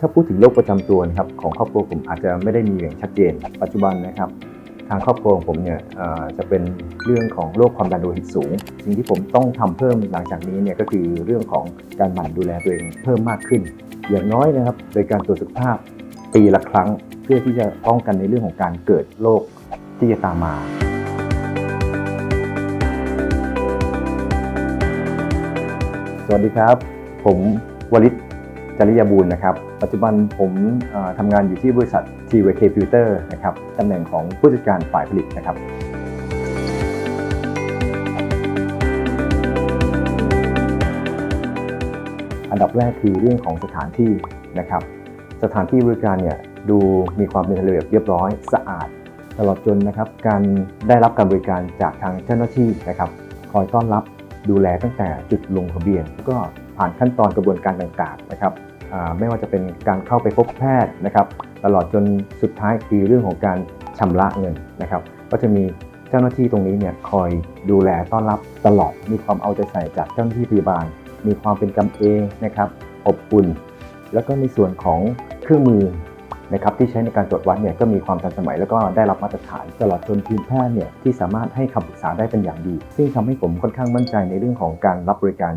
ถ้าพูดถึงโรคประจำตัวนะครับของครอบครัวผมอาจจะไม่ได้มีอย่างชัดเจน ปัจจุบันนะครับ ทางครอบครัวของผมเนี่ยจะเป็นเรื่องของโรคความดันโลหิตสูง สิ่งที่ผมต้องทำเพิ่มหลังจากนี้เนี่ยก็คือเรื่องของการหมั่นดูแลตัวเองเพิ่มมากขึ้น อย่างน้อยนะครับโดยการตรวจสุขภาพปีละครั้ง เพื่อที่จะป้องกันในเรื่องของการเกิดโรคที่จะตามมาสวัสดีครับ ผมวลิต จริยบูรณ์นะครับ ปัจจุบันผมทำงานอยู่ที่บริษัท TVK Filter นะครับตำแหน่งของผู้จัดการฝ่ายผลิตนะครับอันดับแรกคือเรื่องของสถานที่นะครับ สถานที่บริการเนี่ยดูมีความเป็นระเบียบเรียบร้อยสะอาด ตลอดจนนะครับการได้รับการบริการจากทางเจ้าหน้าที่นะครับคอยต้อนรับดูแลตั้งแต่จุดลงทะเบียน ก็ ผ่านขั้นตอนกระบวนการต่างๆนะครับไม่ว่าจะเป็นการเข้าไปพบแพทย์นะครับตลอดจนสุดท้ายคือเรื่องของการชำระเงินนะครับ ก็จะมีเจ้าหน้าที่ตรงนี้เนี่ยคอยดูแลต้อนรับตลอด มีความเอาใจใส่จากเจ้าหน้าที่พยาบาล มีความเป็นกันเองนะครับอบอุ่น แล้วก็ในส่วนของเครื่องมือนะครับที่ใช้ในการตรวจวัดเนี่ยก็มีความทันสมัย แล้วก็ได้รับมาตรฐานตลอดจนทีมแพทย์เนี่ยที่สามารถให้คำปรึกษาได้เป็นอย่างดี ซึ่งทำให้ผมค่อนข้างมั่นใจในเรื่องของการรับบริการ